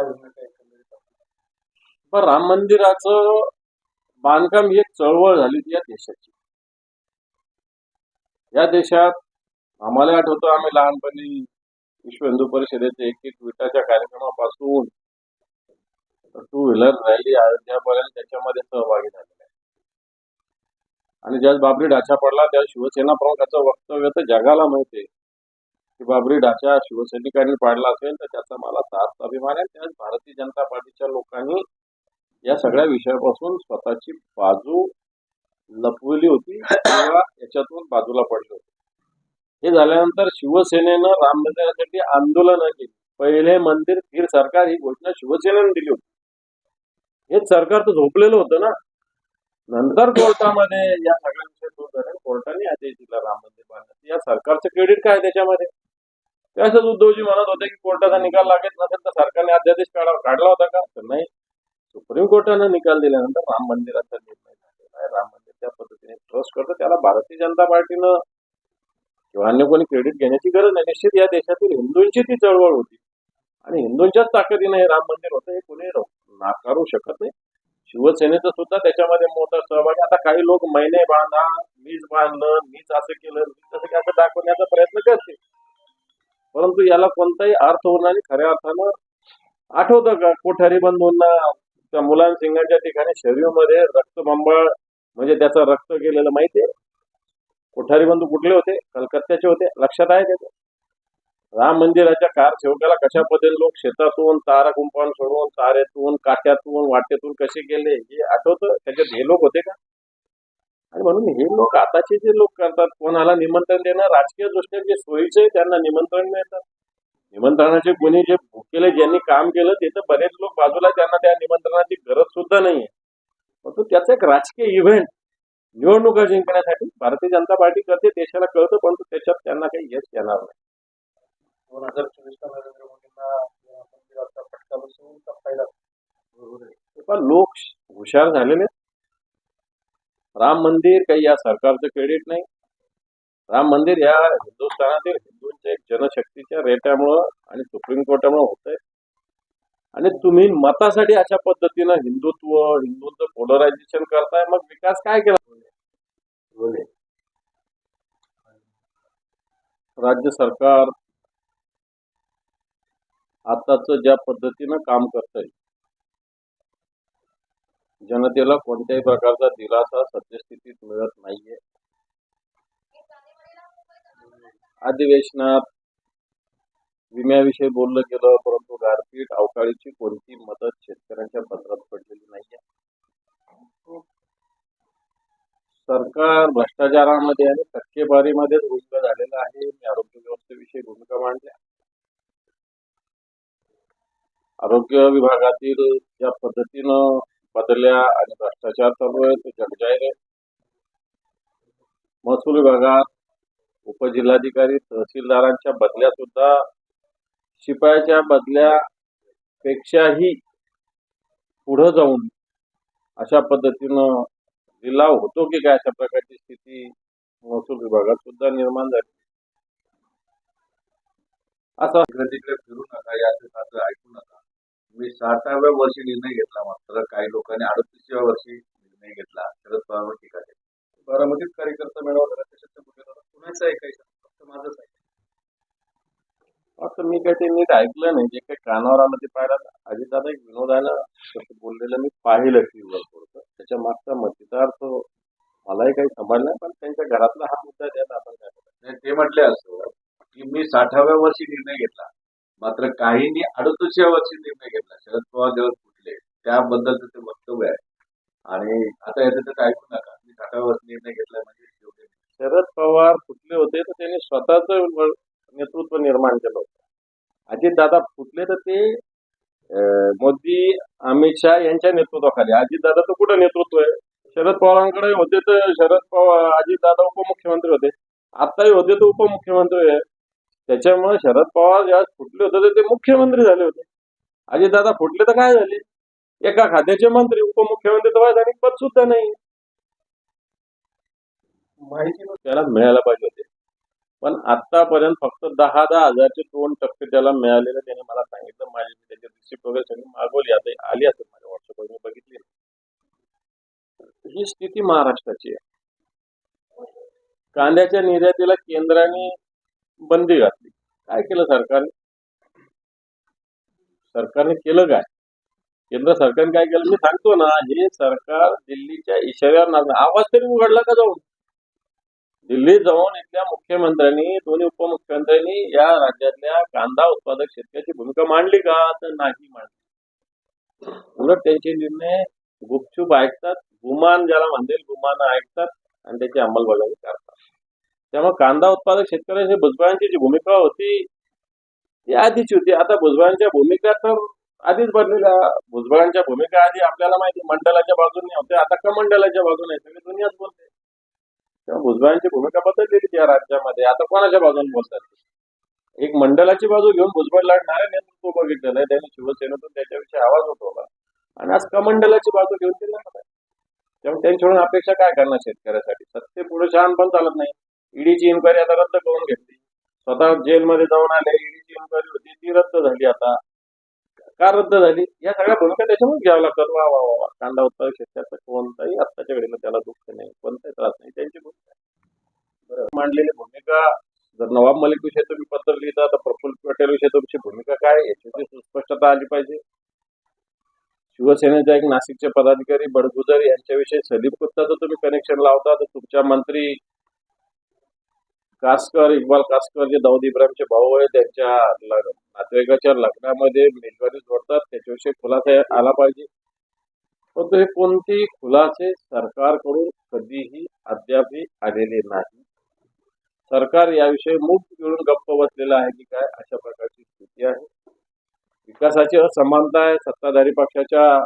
काय भूमिका एकंदरीत पण राम मंदिराचं बांधकाम ही एक चळवळ झाली या देशाची. या देशात आम्हाला आठवतो आम्ही लहानपणी विश्व हिंदू परिषदेचे एक एक विटाच्या कार्यक्रमापासून टू व्हीलर रॅली अयोध्यापर्यंत त्याच्यामध्ये सहभागी झालेले आहे. आणि ज्याच बाबरी ढाचा पडला त्या शिवसेना प्रमुखाचं वक्तव्य तर जगाला माहिती की बाबरी ढाचा शिवसैनिकांनी पाडला असेल तर त्याचा मला साथ अभिमान आहे. त्याच भारतीय जनता पार्टीच्या लोकांनी या सगळ्या विषयापासून स्वतःची बाजू लपवली होती. किंवा याच्यातून बाजूला पडले होते. हे झाल्यानंतर शिवसेनेनं राम मंदिरासाठी आंदोलन केली. पहिले मंदिर फिर सरकार ही घोषणा शिवसेनेनं दिली होती. हेच सरकार तर झोपलेलं होतं ना. नंतर कोर्टामध्ये या सगळ्या विषय दूर झाले कोर्टाने आदेश दिला राम मंदिर बांधण्यात या सरकारचं क्रेडिट काय त्याच्यामध्ये? त्यासच उद्धवजी म्हणत होते की कोर्टाचा निकाल लागत नसेल तर सरकारने अध्यादेश काढा काढला होता का? तर नाही. सुप्रीम कोर्टानं निकाल दिल्यानंतर राम मंदिराचा निर्णय झालेला आहे. राम मंदिर त्या पद्धतीने ट्रस्ट करतो. त्याला भारतीय जनता पार्टीनं किंवा अन्य कोणी क्रेडिट घेण्याची गरज नाही. निश्चित या देशातील हिंदूंची ती चळवळ होती. आणि हिंदूंच्याच ताकदीने हे राम मंदिर होतं हे कोणी नाकारू शकत नाही. शिवसेनेचं सुद्धा त्याच्यामध्ये मोठा सहभाग आता काही लोक महिने बांधा मीच बांधलं मीच असं केलं मीच असं असं दाखवण्याचा प्रयत्न करते परंतु याला कोणताही अर्थ होणार नाही. खऱ्या अर्थानं आठवतं का कोठारी बंधूंना त्या मुलां सिंगांच्या ठिकाणी शरीरमध्ये रक्तबंबाळ म्हणजे त्याचं रक्त गेलेलं माहितीये? कोठारी बंधू कुठले होते? कलकत्त्याचे होते. लक्षात आहे त्याचं राम मंदिराच्या कार सेवकाला कशा पद्धतीने लोक शेतातून तारा कुंपान सोडून तारेतून काट्यातून वाटेतून कसे गेले हे आठवतं? त्याच्यात हे लोक होते का? आणि म्हणून हे लोक आताचे जे लोक करतात कोणाला निमंत्रण देणं राजकीय दृष्ट्या जे सोयीचे आहे, त्यांना निमंत्रण मिळतात निमंत्रणाचे कोणी जे भुकेले ज्यांनी काम केलं ते तर बरेच लोक बाजूला त्यांना त्या निमंत्रणाची गरज सुद्धा नाहीये. परंतु त्याचा एक राजकीय इव्हेंट निवडणुका जिंकण्यासाठी भारतीय जनता पार्टी करते देशाला कळतं परंतु त्याच्यात त्यांना काही यश येणार नाही. दोन हजार चोवीसला नरेंद्र मोदींना पण लोक हुशार झालेले. राम मंदिर काही या सरकारचं क्रेडिट नाही. राम मंदिर या हिंदुस्थानातील हिंदूंच्या जनशक्तीच्या रेट्यामुळं आणि सुप्रीम कोर्टामुळे होत आहे आणि तुम्ही मतासाठी अशा पद्धतीनं हिंदुत्व हिंदूंचं पोलरायझेशन करताय मग विकास काय केला. राज्य सरकार आताच ज्या पद्धतीनं काम करतंय जनतेला कोणत्याही प्रकारचा दिलासा सद्यस्थितीत मिळत नाहीये. अधिवेशनात विम्याविषयी बोललं गेलं परंतु गारपीट अवकाळीची कोणती मदत शेतकऱ्यांच्या पत्रात पडलेली नाहीये. सरकार भ्रष्टाचारामध्ये आणि टक्केवारीमध्ये रुग्ण झालेलं आहे. मी आरोग्य व्यवस्थेविषयी भूमिका मांडल्या. आरोग्य विभागातील ज्या पद्धतीनं बदल्या आणि भ्रष्टाचार चालू आहे. ते जगजाहीर आहे. महसूल विभागात उपजिल्हाधिकारी तहसीलदारांच्या बदल्या सुद्धा शिपायाच्या बदल्यापेक्षाही पुढं जाऊन अशा पद्धतीनं लिलाव होतो की काय अशा प्रकारची स्थिती महसूल विभागात सुद्धा निर्माण झाली. असं तिकडे फिरू नका याचे ऐकू नका. मी साठाव्या वर्षी निर्णय घेतला मात्र काही लोकांनी अडतीसव्या वर्षी निर्णय घेतला. शरद पवारवर टीका केली. बारामतीत कार्यकर्ता मेळावा झाला. त्याच्यात कुठे कुणाचं ऐकायचं फक्त माझंच असं मी काही ते नीट ऐकलं नाही. जे काही कानावर आलं ते पाहिलं अजितदादा एक विनोदानं तसं बोललेलं मी पाहिलं टीव्हीवर थोडंसं. त्याच्या मागचा मतितार्थ मलाही काही नाही पण त्यांच्या घरातला हा मुद्दा त्यात आपण काय. नाही, ते म्हटले असं की मी साठाव्या वर्षी निर्णय घेतला. मात्र काहींनी अडतीसव्या वर्षी निर्णय फुटले. त्याबद्दलचं ते वक्तव्य आहे. आणि आता याचं तर ऐकू नका. मी साठाव्या निर्णय घेतला म्हणजे योग्य शरद पवार फुटले होते तर त्यांनी स्वतःच नेतृत्व निर्माण केलं होतं. अजितदादा फुटले तर ते मोदी अमित शहा यांच्या नेतृत्वाखाली. अजितदादाचं तर कुठं नेतृत्व आहे? शरद पवारांकडे होते तर शरद पवार अजितदादा उपमुख्यमंत्री होते. आताही होते तर उपमुख्यमंत्री आहे. त्याच्यामुळे शरद पवार ज्या फुटले होते तर ते मुख्यमंत्री झाले होते. अजितदादा फुटले तर काय झाले? एका खात्याचे मंत्री उपमुख्यमंत्री तर व्हायचं आणि पद सुद्धा नाही. माहिती त्याला मिळायला पाहिजे होते. पण आतापर्यंत फक्त दहा दहा हजारचे दोन टप्पे त्याला मिळालेले त्याने मला सांगितलं. माझी मी त्याची रिसिप्ट वगैरे सगळी मागवली. आता आली असेल माझ्या व्हॉट्सअपवर मी बघितली. ही स्थिती महाराष्ट्राची आहे. कांद्याच्या निर्यातीला केंद्राने बंदी घातली. काय केलं सरकारने? सरकारने केलं काय? केंद्र सरकारने काय केलं? मी सांगतो ना हे सरकार दिल्लीच्या इशाऱ्यावर आवाज तरी उघडला का जाऊन? दिल्लीत जाऊन इथल्या मुख्यमंत्र्यांनी दोन्ही उपमुख्यमंत्र्यांनी या राज्यातल्या कांदा उत्पादक शेतकऱ्याची भूमिका मांडली का? तर नाही मांडली. उलट त्यांचे निर्णय गुपचूप ऐकतात. गुमान ज्याला म्हणतील गुमान ऐकतात आणि त्याची अंमलबजावणी करतात. त्यामुळे कांदा उत्पादक शेतकऱ्यांची भुजबळांची जी भूमिका होती ती आधीची होती. आता भुजबळांच्या भूमिका तर आधीच बनलेल्या भुजबळांच्या भूमिका आधी आपल्याला माहिती मंडळाच्या बाजूने होते. आता कमंडलाच्या बाजूने सगळी दुनियाच बोलते. तेव्हा भुजबळांची भूमिका बदललेली या राज्यामध्ये. आता कोणाच्या बाजूने बोलतात? एक मंडळाची बाजू घेऊन भुजबळ लढणारे नेतृत्व बघितलेलं आहे त्यांनी शिवसेनेतून त्याच्याविषयी आवाज उठवला. आणि आज कमंडलाची बाजू घेऊन ते लढणार त्यामुळे त्यांच्याकडून अपेक्षा काय करणार शेतकऱ्यासाठी? सत्ते पुढे छान पण चालत नाही. ईडीची इन्क्वायरी आता रद्द करून घेतली. स्वतः जेलमध्ये जाऊन आले ईडीची इन्क्वायरी होती ती रद्द झाली आता. का रद्द झाली? या सगळ्या भूमिका त्याच्यामुळे घ्यावं लागतात. वा वा वा वा. कांदा उत्पादक शेतकऱ्याचा कोणताही आत्ताच्या घडीला त्याला दुःख नाही कोणताही त्रास नाही त्यांची भूमिका मांडलेली भूमिका जर नवाब मलिक विषयी तुम्ही पत्र लिहिता तर प्रफुल्ल पटेल विषयी तुमची भूमिका काय याची सुस्पष्टता आली पाहिजे. शिवसेनेचा एक नाशिकचे पदाधिकारी बडगुजर यांच्याविषयी सलीम गुप्ताचं तुम्ही कनेक्शन लावता तर तुमच्या मंत्री कासकर इक्बाल कासकर जे दाऊद इब्राहिमचे भाऊ आहे त्यांच्या नातेवाईकाच्या लग्नामध्ये मेजवानी जोडतात. त्याच्याविषयी खुलासा आला पाहिजे. परंतु हे कोणतेही खुलासे सरकारकडून कधीही अद्यापही आलेले नाही. सरकार याविषयी मूग मिळून गप्प बसलेलं आहे की काय अशा प्रकारची स्थिती आहे. विकासाची असमानता आहे. सत्ताधारी पक्षाच्या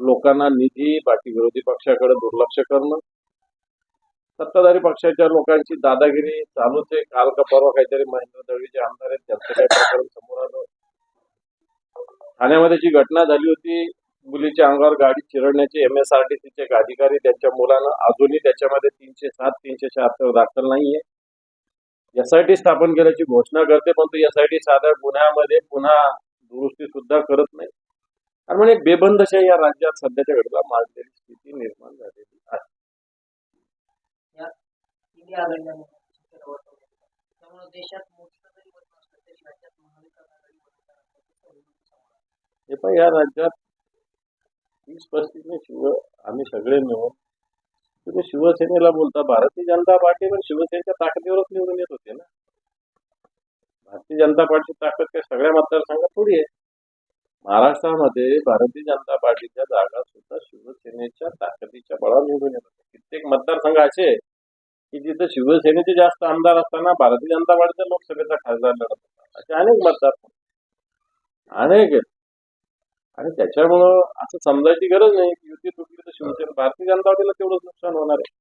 लोकांना निधी बाकी विरोधी पक्षाकडे दुर्लक्ष करणं सत्ताधारी पक्षाच्या लोकांची दादागिरी चालूच आहे. काल का परवा काहीतरी महेंद्र दळवीचे आमदार आहेत. त्यांचं काही प्रकरण समोर आलं. ठाण्यामध्ये जी घटना झाली होती मुलीच्या अंगावर गाडी चिरडण्याचे एम एस आर टी सीचे एक अधिकारी त्यांच्या मुलानं अजूनही त्याच्यामध्ये तीनशे सात तीनशे शहात्तर दाखल नाहीये. एसआयटी स्थापन केल्याची घोषणा करते पण तो एसआयटी साध्या गुन्ह्यामध्ये पुन्हा दुरुस्ती सुद्धा करत नाही. आणि म्हणजे बेबंदशाही या राज्यात सध्याच्या घडीला माजलेली स्थिती निर्माण झालेली आहे. इंडिया आघाडीला त्यामुळे देशात मोठं जरी बदल असलं तरी राज्यात महाविकास आघाडी हे पण या राज्यात तीस पस्तीस शिव आम्ही सगळे मिळून तुम्ही शिवसेनेला बोलता भारतीय जनता पार्टी पण शिवसेनेच्या ताकदीवरच निवडून येत होते ना? भारतीय जनता पार्टीची ताकद काय सगळ्या मतदारसंघात थोडी आहे. महाराष्ट्रामध्ये भारतीय जनता पार्टीच्या जागा सुद्धा शिवसेनेच्या ताकदीच्या बळावर निवडून येत होते कित्येक मतदारसंघ असे की जिथे शिवसेनेचे जास्त आमदार असताना भारतीय जनता पार्टीचा लोकसभेचा खासदार लढत होता. असे अनेक मतदार अनेक आहेत. आणि त्याच्यामुळं असं समजायची गरज नाही की युती तुटली तर शिवसेना भारतीय जनता पार्टीला तेवढंच नुकसान होणार आहे.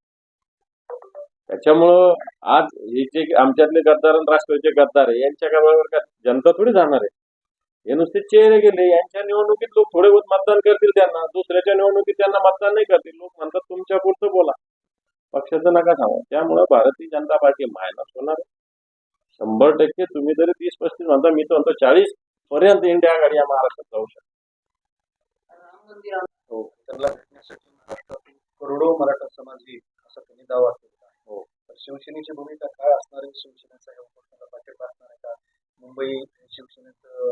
त्याच्यामुळं आज हे जे आमच्यातले गद्दार आणि राष्ट्रवादीचे गद्दार आहे यांच्या कामावर का जनता थोडी जाणार आहे? हे नुसते चेहरे गेले यांच्या निवडणुकीत लोक थोडे बहुत मतदान करतील त्यांना दुसऱ्याच्या निवडणुकीत त्यांना मतदान नाही करतील. लोक म्हणतात तुमच्या पुढचं बोला. पक्षाचं नका सांगा. त्यामुळं भारतीय जनता पार्टी मायनस होणार. शंभर टक्के तुम्ही जरी तीस पस्तीस म्हणता मी तर म्हणतो चाळीस पर्यंत इंडिया आघाडी या महाराष्ट्रात जाऊ शकते. हो करोडो मराठा समाज येईल असा त्यांनी दावा केला हो. तर शिवसेनेची भूमिका काय असणार आहे? शिवसेनेचा या पाठिंबा असणार आहे का? मुंबई शिवसेनेचं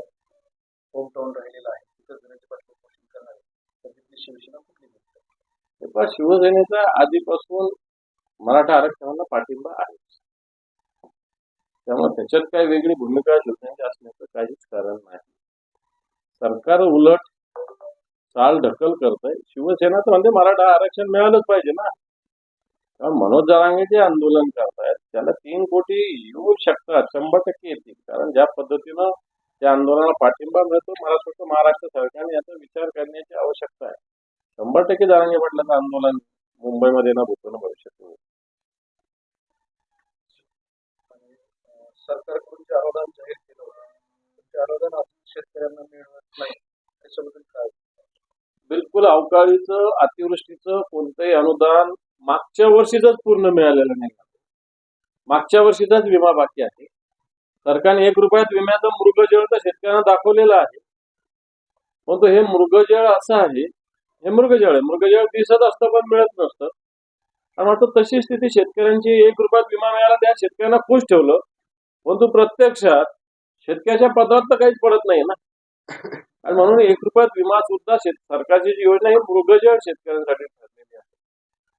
होम टाऊन राहिलेलं आहे. तिथं धनंजय पाटील उपोषण करणार आहे. तर तिथली शिवसेना कुठली शिवसेनेचा आधीपासून मराठा आरक्षणाला पाठिंबा आहे. त्यामुळे त्याच्यात काही वेगळी भूमिका शिवसेनेची असण्याचं काहीच कारण नाही. सरकार उलट चाल ढकल करत आहे शिवसेना तर म्हणते मराठा आरक्षण मिळालंच पाहिजे ना. कारण मनोज जरांगे जे आंदोलन करतायत त्याला तीन कोटी येऊ शकतात शंभर टक्के येतील. कारण ज्या पद्धतीनं त्या आंदोलनाला पाठिंबा मिळतो मला असं वाटतं महाराष्ट्र सरकारने याचा विचार करण्याची आवश्यकता आहे. शंभर टक्के जरांगे पाटलाचं आंदोलन मुंबईमध्ये ना भूतून भविष्यात सरकारकडून जे अनुदान जाहीर केलं होतं ते अनुदान अजून शेतकऱ्यांना मिळत नाही त्याच्याबद्दल काय बिलकुल अवकाळीचं अतिवृष्टीचं कोणतंही अनुदान मागच्या वर्षीच पूर्ण मिळालेलं नाही. मागच्या वर्षीचाच विमा बाकी आहे. सरकारने एक रुपयात विम्याचा मृगजळ तर शेतकऱ्यांना दाखवलेलं आहे. परंतु हे मृगजळ असं आहे हे मृगजळ आहे. मृगजळ दिसत असतं पण मिळत नसतं. आणि आता तशी स्थिती शेतकऱ्यांची एक रुपयात विमा मिळाला त्या शेतकऱ्यांना खुश ठेवलं. परंतु प्रत्यक्षात शेतकऱ्याच्या पदार्थ तर काहीच पडत नाही ना. आणि म्हणून एक रुपयात विमा सुद्धा शेत सरकारची जी योजना ही मृगजळ शेतकऱ्यांसाठी ठरलेली आहे.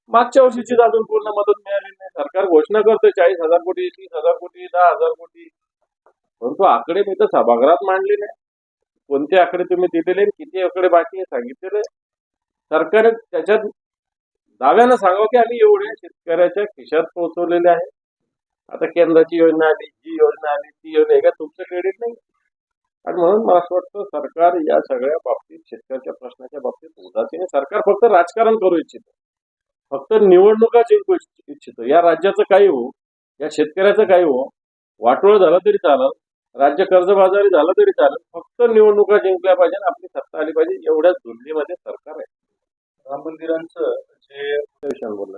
मागच्या वर्षीची अजून पूर्ण मदत मिळाली नाही. सरकार घोषणा करते चाळीस हजार कोटी तीस हजार कोटी दहा हजार कोटी. परंतु आकडे मी तर सभागृहात मांडले नाही. कोणते आकडे तुम्ही दिलेले आणि किती आकडे बाकी सांगितलेले. सरकारने त्याच्यात दाव्यानं सांगावं की आम्ही एवढे शेतकऱ्याच्या खिशात पोहोचवलेले आहे. आता केंद्राची योजना आली जी योजना आली ती योजना आहे का? तुमचं क्रेडिट नाही. आणि म्हणून मला असं वाटतं सरकार या सगळ्या बाबतीत शेतकऱ्याच्या प्रश्नाच्या बाबतीत उदासीन. सरकार फक्त राजकारण करू इच्छितं फक्त निवडणुका जिंकू इच्छ- इच्छितो या राज्याचं काही हो या शेतकऱ्याचं काही हो वाटोळ झालं तरी चालेल राज्य कर्जबाजारी झालं तरी चालेल फक्त निवडणुका जिंकल्या पाहिजे आणि आपली सत्ता आली पाहिजे एवढ्याच धुंदीमध्ये सरकार आहे. राम मंदिरांचं जे बोललं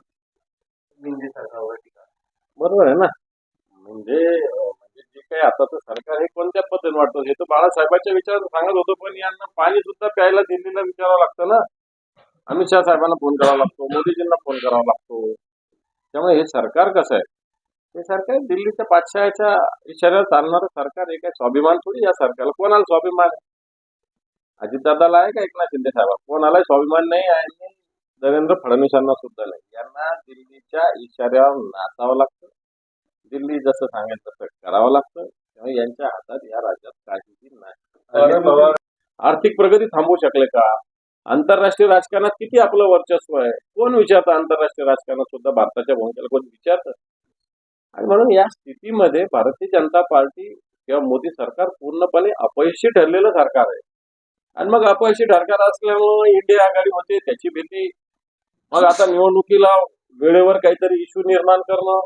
बरोबर आहे ना? म्हणजे म्हणजे जे काही आताचं सरकार हे कोणत्या पद्धतीने वाटतं? हे तर बाळासाहेबांच्या विचारात सांगत होतो पण यांना पाणी सुद्धा प्यायला दिल्लीला विचारावं लागतं ना. अमित शहा साहेबांना फोन करावा लागतो मोदीजींना फोन करावा लागतो. त्यामुळे हे सरकार कसं आहे? हे सरकार दिल्लीच्या पाचशहाच्या इशाऱ्यावर चालणारं सरकार हे काय स्वाभिमान थोडी या सरकारला. कोणाला स्वाभिमान अजितदादाला आहे का एकनाथ शिंदे साहेब कोणाला स्वाभिमान नाही आहे आणि देवेंद्र फडणवीसांना सुद्धा नाही. यांना दिल्लीच्या इशाऱ्यावर नाचावं लागतं. दिल्ली जसं सांगेल तसं करावं लागतं. त्यामुळे यांच्या हातात या राज्यात काहीही नाही. आर्थिक प्रगती थांबवू शकले का? आंतरराष्ट्रीय राजकारणात किती आपलं वर्चस्व आहे? कोण विचारतं आंतरराष्ट्रीय राजकारणात सुद्धा भारताच्या भूमिकेला कोण विचारतं? आणि म्हणून या स्थितीमध्ये भारतीय जनता पार्टी किंवा मोदी सरकार पूर्णपणे अपयशी ठरलेलं सरकार आहे. आणि मग अपयशी सरकार असल्यामुळे इंडिया आघाडी होते त्याची भीती. मग आता निवडणुकीला वेळेवर काहीतरी इश्यू निर्माण करणं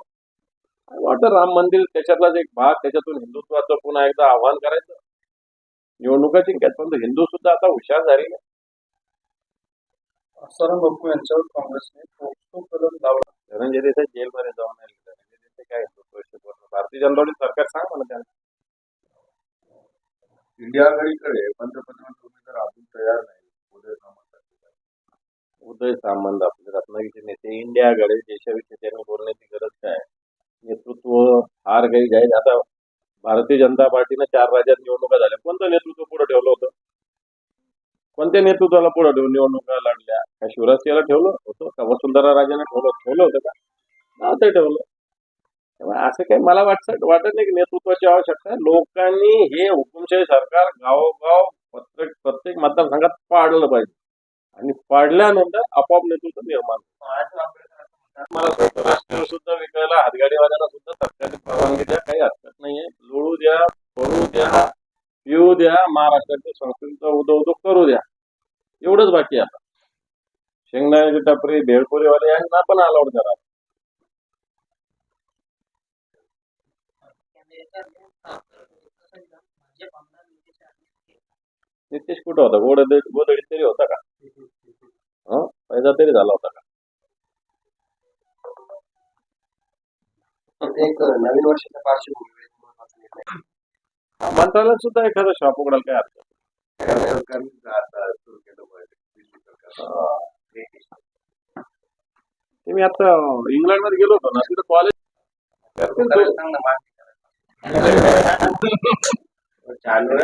वाटतं राम मंदिर त्याच्यातलाच एक भाग त्याच्यातून हिंदुत्वाचं पुन्हा एकदा आव्हान करायचं? निवडणुका जिंकायचं पण हिंदू सुद्धा आता हुशार झालेले आसाराम बापू यांच्यावर काँग्रेसने पोक्सो कलम लावला धनंजय देसाई जेलमध्ये जाऊन आले. धनंजय देसाई काय हिंदुत्व भारतीय जनता पार्टी सरकार सांग म्हणा त्यांना. इंडिया आघाडीकडे पंतप्रधान उमेदवार अजून तयार नाही. उदय सामंत. उदय सामंत आपले रत्नागिरीचे नेते इंडिया आघाडी देशाविषयी त्यांनी बोलण्याची गरज काय? नेतृत्व हार काही जाईल आता भारतीय जनता पार्टीनं चार राज्यात निवडणुका झाल्या. कोणतं नेतृत्व पुढे ठेवलं होतं? कोणत्या नेतृत्वाला पुढे ठेवून निवडणुका लढल्या? का शिवराज याला ठेवलं होतं? का वसुंधरा राजाने ठेवलं ठेवलं होतं का? नव्हतं ठेवलं? असं काही मला वाटत वाटत नाही की नेतृत्वाची आवश्यकता आहे. लोकांनी हे हुकुमशाही सरकार गावोगाव प्रत्येक प्रत्येक मतदारसंघात पाडलं पाहिजे. आणि पाडल्यानंतर आपोआप नेतृत्व निर्माण मला बाकी आता. शेंगदाण्याची टपरी भेळपुरीवाले यांना पण अलाउड करा. नितेश कुठं होता? गोड गोदडीत तरी होता का? हं? पैदा तरी झाला होता का? एक नवीन वर्षाच्या पार्श्वभूमीवर मंत्रालयात सुद्धा एखादं शॉप उघडायला काय हरकत नाही आता सुरू केलं पाहिजे दिल्ली सरकार ते मी आता इंग्लंडमध्ये गेलो होतो ना तिथं कॉलेज चालू